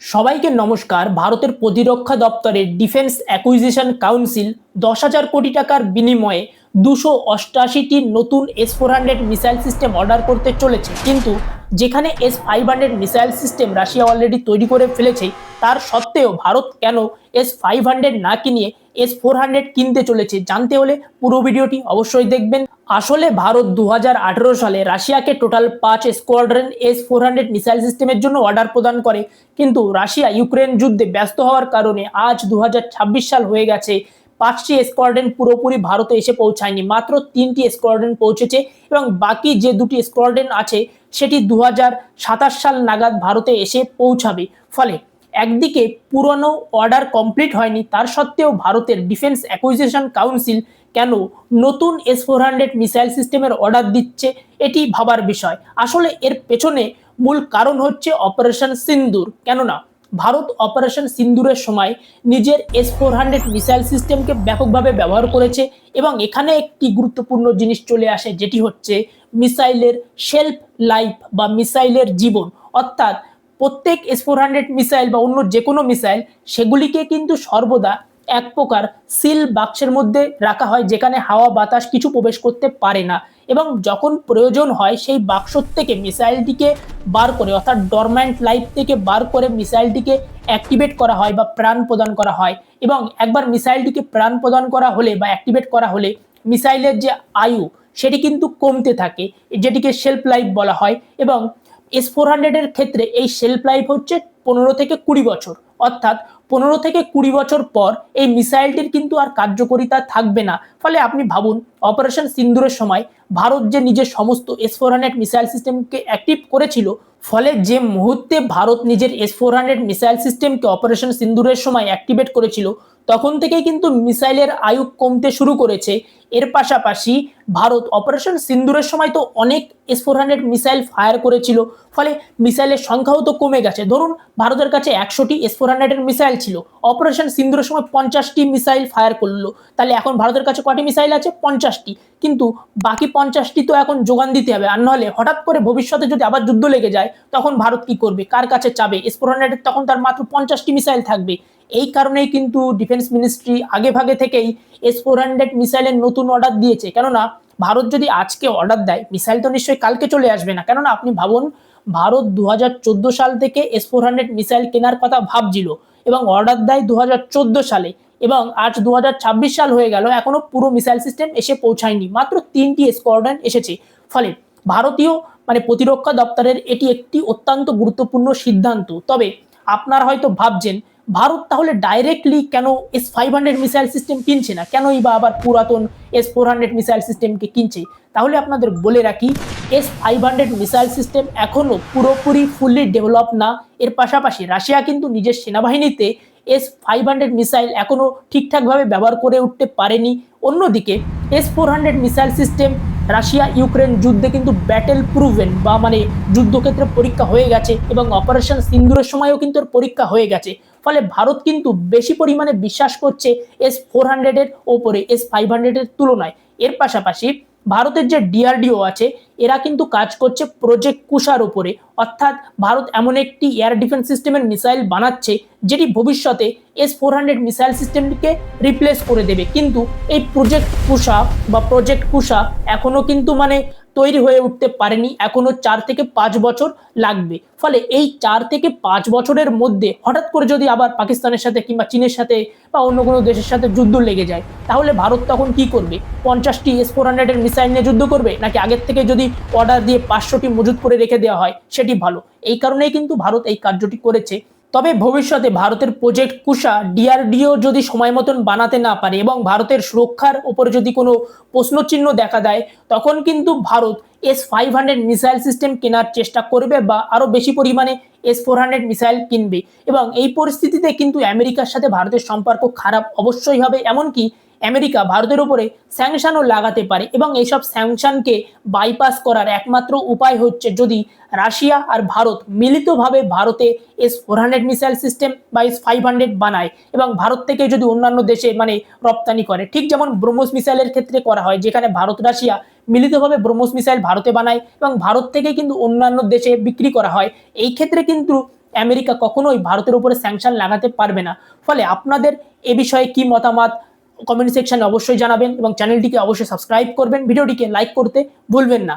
সবাইকে নমস্কার। ভারতের প্রতিরক্ষা দপ্তরের ডিফেন্স অ্যাকুইজিশন কাউন্সিল দশ হাজার কোটি টাকার বিনিময়ে দুশো অষ্টাশিটি নতুন S four hundred missile system order করতে চলেছে। কিন্তু যেখানে S five hundred missile system Russia already তৈরি করে ফেলেছে, তার সত্ত্বেও ভারত কেন এস ফাইভ হান্ড্রেড না কিনিয়ে এস ফোর হান্ড্রেড কিনতে চলেছে? জানতে হলে পুরো ভিডিওটি অবশ্যই দেখবেন। আসলে ভারত দু হাজার আঠেরো সালে রাশিয়াকে টোটাল পাঁচ squadron S four hundred missile সিস্টেমের জন্য অর্ডার প্রদান করে। কিন্তু রাশিয়া ইউক্রেন যুদ্ধে ব্যস্ত হওয়ার কারণে আজ দু হাজার ছাব্বিশ সাল হয়ে গেছে। পাঁচটি স্কোয়াড্রন পুরোপুরি ভারতে এসে পৌঁছায়নি। মাত্র তিনটি স্কোয়াড্রন পৌঁছেছে এবং বাকি যে দুটি স্কোয়াড্রন আছে, সেটি দু হাজার সাতাশ সাল নাগাদ ভারতে এসে পৌঁছাবে। ফলে একদিকে পুরনো অর্ডার কমপ্লিট হয়নি, তার সত্ত্বেও ভারতের ডিফেন্স অ্যাকুইজিশন কাউন্সিল কেন নতুন এস ফোর হান্ড্রেড মিসাইল সিস্টেমের অর্ডার দিচ্ছে, এটি ভাবার বিষয়। আসলে এর পেছনে মূল কারণ হচ্ছে অপারেশন সিন্দুর। কেননা, ভারত অপারেশন সিন্দুরের সময় নিজের এস ফোর হান্ড্রেড মিসাইল সিস্টেমকে ব্যাপকভাবে ব্যবহার করেছে এবং এখানে একটি গুরুত্বপূর্ণ জিনিস চলে আসে, যেটি হচ্ছে মিসাইলের শেলফ লাইফ বা মিসাইলের জীবন। অর্থাৎ প্রত্যেক এস ফোর হান্ড্রেড মিসাইল বা অন্য যে কোনো মিসাইল সেগুলিকে কিন্তু সর্বদা এক প্রকার সিল বাক্সের মধ্যে রাখা হয়, যেখানে হাওয়া, বাতাস কিছু প্রবেশ করতে পারে না। এবং যখন প্রয়োজন হয়, সেই বাক্স থেকে মিসাইলটিকে বার করে, অর্থাৎ ডরম্যান্ট লাইফ থেকে বার করে মিসাইলটিকে অ্যাক্টিভেট করা হয় বা প্রাণ প্রদান করা হয়। এবং একবার মিসাইলটিকে প্রাণ প্রদান করা হলে বা অ্যাক্টিভেট করা হলে মিসাইলের যে আয়ু, সেটি কিন্তু কমতে থাকে, যেটিকে শেলফ লাইফ বলা হয়। এবং এস ফোর হান্ড্রেডের ক্ষেত্রে এই শেলফ লাইফ হচ্ছে পনেরো থেকে কুড়ি বছর। অর্থাৎ পনেরো থেকে কুড়ি বছর পর এই মিসাইলটির কিন্তু আর কার্যকরিতা থাকবে না। ফলে আপনি ভাবুন অপারেশন সিন্দুরের সময় ভারত যে নিজের সমস্ত এস ফোর হান্ড্রেড মিসাইল সিস্টেমকে অ্যাক্টিভ করেছিল, ফলে যে মুহূর্তে ভারত নিজের এস ফোর হান্ড্রেড মিসাইল সিস্টেমকে অপারেশন সিন্দুরের সময় অ্যাক্টিভেট করেছিল তখন থেকেই কিন্তু মিসাইলের আয়ু কমতে শুরু করেছে। এর পাশাপাশি ভারত অপারেশন সিন্দুরের সময় তো অনেক S four hundred missile fire করেছিল, ফলে মিসাইলের সংখ্যাও তো কমে গেছে। ধরুন, ভারতের কাছে একশোটি এস ফোর হান্ড্রেডের মিসাইল ছিল অপারেশন সিন্দুরের সময় পঞ্চাশটি মিসাইল ফায়ার করল। তাহলে এখন ভারতের কাছে কটি মিসাইল আছে? পঞ্চাশটি। কিন্তু বাকি পঞ্চাশটি তো এখন যোগান দিতে হবে, আর নাহলে হঠাৎ করে ভবিষ্যতে যদি আবার যুদ্ধ লেগে যায়, তখন ভারত কি করবে? কার কাছে চাবে? এস ফোর হান্ড্রেডের তখন তার মাত্র পঞ্চাশটি মিসাইল থাকবে। এই কারণেই কিন্তু ডিফেন্স মিনিস্ট্রি আগে ভাগে থেকেই এস ফোর হান্ড্রেড মিসাইলের নতুন অর্ডার দিয়েছে। কেননা, ভারত যদি আজকে অর্ডার দেয় মিসাইল তো নিশ্চয়ই কালকে চলে আসবে না। কেননা, আপনি ভাবুন, ভারত দু হাজার চোদ্দ সাল থেকে এস ফোর হান্ড্রেড মিসাইল কেনার কথা ভাবছিল এবং অর্ডার দেয় দু হাজার চোদ্দ সালে এবং আজ দু হাজার ছাব্বিশ সাল হয়ে গেল, এখনও পুরো মিসাইল সিস্টেম এসে পৌঁছায়নি। মাত্র তিনটি স্কোয়াড্রন এসেছে। ফলে ভারতীয় মানে প্রতিরক্ষা দপ্তরের এটি একটি অত্যন্ত গুরুত্বপূর্ণ সিদ্ধান্ত। তবে আপনারা হয়তো ভাবছেন ভারত তাহলে ডাইরেক্টলি কেন S five hundred missile system কিনছে না? কেনই বা আবার পুরাতন এস ফোর হান্ড্রেড মিসাইল সিস্টেমকে কিনছে? তাহলে আপনাদের বলে রাখি S five hundred missile system এখনও পুরোপুরি ফুললি ডেভেলপ না। এর পাশাপাশি রাশিয়া কিন্তু নিজের সেনাবাহিনীতে এস ফাইভ হান্ড্রেড মিসাইল এখনও ঠিকঠাকভাবে ব্যবহার করে উঠতে পারেনি। অন্যদিকে S four hundred missile system Russia Ukraine যুদ্ধে কিন্তু ব্যাটেল প্রুভেন বা মানে যুদ্ধক্ষেত্রে পরীক্ষা হয়ে গেছে এবং অপারেশন সিন্দুরের সময়ও কিন্তু এর পরীক্ষা হয়ে গেছে। ফলে ভারত কিন্তু বেশি পরিমাণে বিশ্বাস করছে এস ফোর হান্ড্রেডের ওপরে এস ফাইভ হান্ড্রেডের তুলনায়। এর পাশাপাশি ভারতের যে ডিআরডিও আছে এরা কিন্তু কাজ করছে প্রজেক্ট কুষার ওপরে অর্থাৎ ভারত এমন একটি এয়ার ডিফেন্স সিস্টেমের মিসাইল বানাচ্ছে, যেটি ভবিষ্যতে এস ফোর হান্ড্রেড মিসাইল সিস্টেমটিকে রিপ্লেস করে দেবে। কিন্তু এই প্রজেক্ট কুষা বা প্রজেক্ট কুষা এখনও কিন্তু মানে তৈরি হয়ে উঠতে পারেনি। এখনও চার থেকে পাঁচ বছর লাগবে। ফলে এই চার থেকে পাঁচ বছরের মধ্যে হঠাৎ করে যদি আবার পাকিস্তানের সাথে কিংবা চীনের সাথে বা অন্য কোনো দেশের সাথে যুদ্ধ লেগে যায়, তাহলে ভারত তখন কি করবে? পঞ্চাশটি এস ফোর হান্ড্রেডের মিসাইল নিয়ে যুদ্ধ করবে? নাকি আগের থেকে যদি অর্ডার দিয়ে পাঁচশোটি মজুত করে রেখে দেওয়া হয়, সেটি ভালো। এই কারণেই কিন্তু ভারত এই কার্যটি করেছে। তবে ভবিষ্যতে ভারতের প্রজেক্ট কুষা ডিআরডিও যদি সময় মতন বানাতে না পারে এবং ভারতের সুরক্ষার উপরে যদি কোনো প্রশ্নচিহ্ন দেখা দেয়, তখন কিন্তু Bharat S five hundred missile system কেনার চেষ্টা করবে বা আরও বেশি পরিমাণে এস ফোর হান্ড্রেড মিসাইল কিনবে। এবং এই পরিস্থিতিতে কিন্তু আমেরিকার সাথে ভারতের সম্পর্ক খারাপ অবশ্যই হবে, এমনকি আমেরিকা ভারতের উপরে স্যাংশনও লাগাতে পারে এবং এইসব স্যাংশনকে বাইপাস করার একমাত্র উপায় হচ্ছে যদি রাশিয়া আর ভারত মিলিতভাবে ভারতে S four hundred missile system বা এস ফাইভ হান্ড্রেড বানায় এবং ভারত থেকে যদি অন্যান্য দেশে মানে রপ্তানি করে। ঠিক যেমন ব্রহ্মস মিসাইলের ক্ষেত্রে করা হয়, যেখানে ভারত, রাশিয়া মিলিতভাবে ব্রহ্মস মিসাইল ভারতে বানায় এবং ভারত থেকে কিন্তু অন্যান্য দেশে বিক্রি করা হয়। এই ক্ষেত্রে কিন্তু আমেরিকা কখনোই ভারতের উপরে স্যাংশন লাগাতে পারবে না। ফলে আপনাদের এ বিষয়ে কি মতামত? কমেন্ট সেকশনে অবশ্যই জানাবেন এবং চ্যানেলটিকে অবশ্যই সাবস্ক্রাইব করবেন। ভিডিওটিকে লাইক করতে ভুলবেন না।